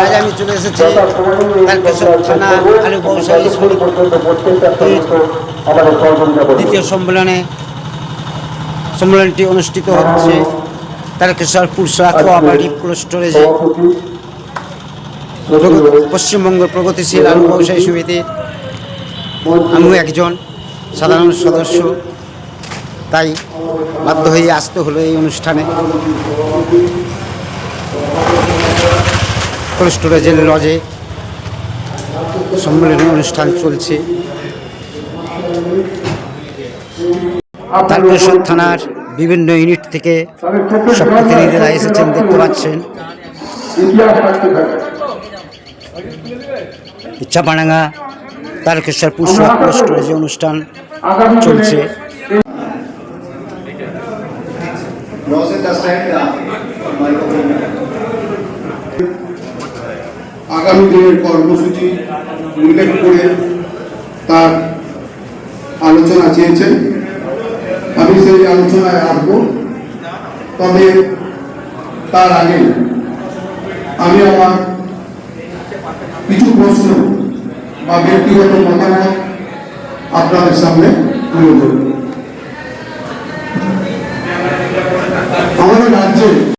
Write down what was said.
আজ আমি চলে এসেছি তারকেশ্বর থানা আলু ব্যবসায়ী দ্বিতীয় সম্মেলনে সম্মেলনটি অনুষ্ঠিত হচ্ছে তারকেশ্বর পুরসা কোঅপারেটিভ কোল্ড স্টোরেজে পশ্চিমবঙ্গ প্রগতিশীল আলু ব্যবসায়ী সমিতির আমিও একজন সাধারণ সদস্য। তাই বাধ্য হয়ে আসতে হলো এই অনুষ্ঠানে। কোল্ড স্টোরেজের লজে সম্মেলনী অনুষ্ঠান চলছে। তারকেশ্বর থানার বিভিন্ন ইউনিট থেকে সব প্রতিনিধিরা এসেছেন, দেখতে পাচ্ছেন। চাপাডাঙ্গা তারকেশ্বর পুষ্প স্টোরেজে অনুষ্ঠান চলছে। আগামী দিনের কর্মসূচি উল্লেখ করে তার আলোচনা চেয়েছেন। আমি সেই আলোচনায় আসব। তবে তার আগে আমি আমার কিছু প্রশ্ন বা ব্যক্তিগত মতামত আপনাদের সামনে তুলে ধরব। আমাদের রাজ্যে